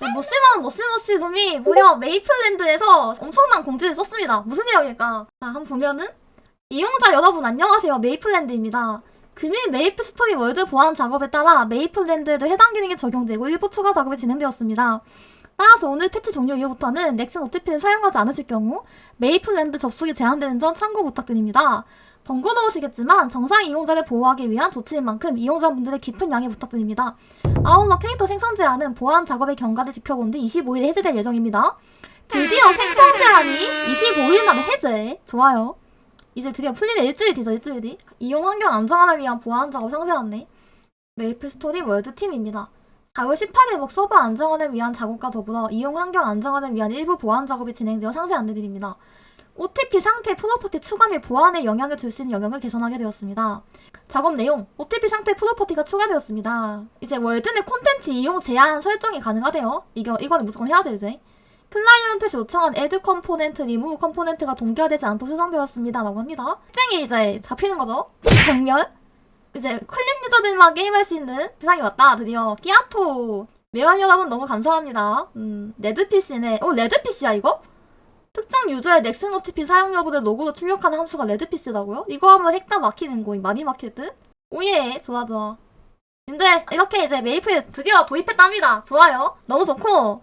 이런 머시머시 놈이 무려 메이플랜드에서 엄청난 공지를 썼습니다. 무슨 내용일까? 자, 한번 보면은 이용자 여러분 안녕하세요. 메이플랜드입니다. 금일 메이플 스토리 월드 보안 작업에 따라 메이플랜드에도 해당 기능이 적용되고 일부 추가 작업이 진행되었습니다. 따라서 오늘 패치 종료 이후부터는 넥슨 OTP를 사용하지 않으실 경우 메이플랜드 접속이 제한되는 점 참고 부탁드립니다. 번거로우시겠지만 정상 이용자를 보호하기 위한 조치인 만큼 이용자분들의 깊은 양해 부탁드립니다. 아울러 캐릭터 생성 제한은 보안 작업의 경과를 지켜본 뒤 25일에 해제될 예정입니다. 드디어 생성 제한이 25일 만에 해제. 좋아요. 이제 드디어 풀리네 일주일 뒤죠 일주일 뒤. 이용 환경 안정화를 위한 보안 작업 상세하네. 메이플 스토리 월드 팀입니다. 4월 18일 목 서버 안정화를 위한 작업과 더불어 이용 환경 안정화를 위한 일부 보안 작업이 진행되어 상세 안내드립니다. OTP 상태 프로퍼티 추가 및 보안에 영향을 줄 수 있는 영역을 개선하게 되었습니다. 작업 내용, OTP 상태 프로퍼티가 추가되었습니다. 이제 월드 내 콘텐츠 이용 제한 설정이 가능하대요. 이거, 이거는 무조건 해야 돼, 이제. 클라이언트 시 요청한 add 컴포넨트, 리무브 컴포넨트가 동기화되지 않도록 수정되었습니다. 라고 합니다. 특징이 이제 잡히는 거죠. 정렬? 이제 클릭 유저들만 게임할 수 있는 세상이 왔다. 드디어 끼아토 매원 여러분 너무 감사합니다. 음, 레드피시네. 어, 레드피시야 이거? 특정 유저의 넥슨 OTP 사용 여부를 로고로 출력하는 함수가 레드피시라고요? 이거 하면 핵다 막히는 거임. 많이 막힐 듯? 오예, 좋아 좋아. 근데 이렇게 이제 메이플 드디어 도입했답니다. 좋아요. 너무 좋고.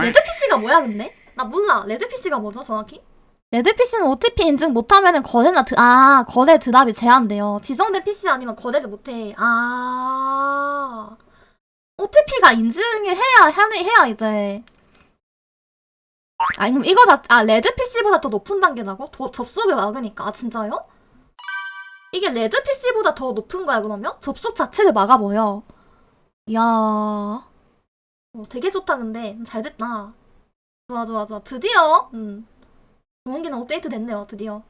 레드피시가 뭐야 근데? 나 몰라. 레드피시가 뭐죠 정확히? 레드피시는 OTP 인증 못하면 거래나 드, 아 거래 드랍이 제한돼요. 지정된 PC 아니면 거래를 못해. 아 OTP가 인증을 해야 해야 이제. 아니 그럼 이거 자, 아 레드 PC보다 더 높은 단계라고? 더, 접속을 막으니까 아 진짜요? 이게 레드 PC보다 더 높은 거야 그러면? 접속 자체를 막아버려. 이야, 어, 되게 좋다 근데 음, 잘 됐다. 좋아 좋아 좋아 드디어 음 좋은 기능 업데이트 됐네요 드디어.